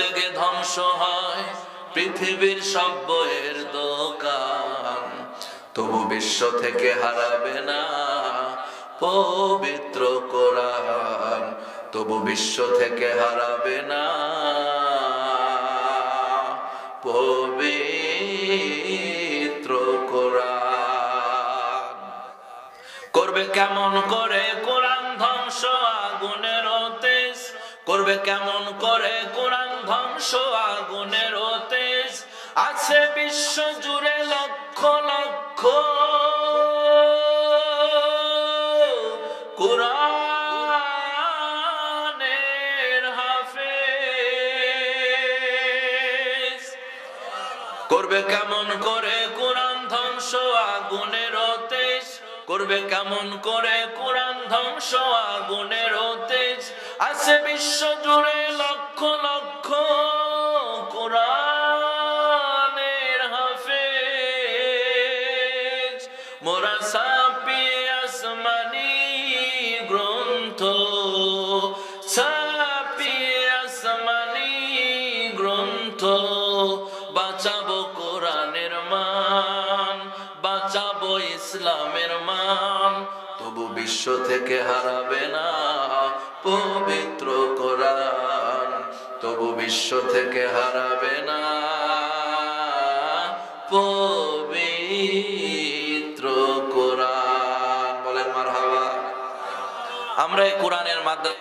লেগে ধ্বংস হয়, পৃথিবীর সব বইয়ের দোকান তবু বিশ্ব থেকে হারাবে না। পবিত্র কোরআন তবু বিশ্ব থেকে হারাবে না। পবিত্র কোরআন। করবে কেমন করে কোরআন ধ্বংস আগুনের করবে কেমন করে? কোরআন ধ্বংস, আগুনের তেজ আছে বিশ্ব জুড়ে লক্ষ লক্ষ। কোরআনের হাফেজ। করবে কেমন করে? কোরআন ধ্বংস, আগুনের তেজ করবে কেমন করে? কোরআন ধ্বংস, আগুনের আছে বিশ্ব জুড়ে লক্ষ লক্ষ কোরআনের হাফেজ। মোরা সাপি আসমানি গ্রন্থ সাপি আসমানি গ্রন্থ। বাঁচাবো কোরআনের মান, বাঁচাবো ইসলামের মান। তবু বিশ্ব থেকে হারাবে না পবিত্র কোরআন, তবু বিশ্ব থেকে হারাবে না। পবিত্র কোরআন, বলেন মারহাবা। আমরা এই কোরআনের মাধ্যমে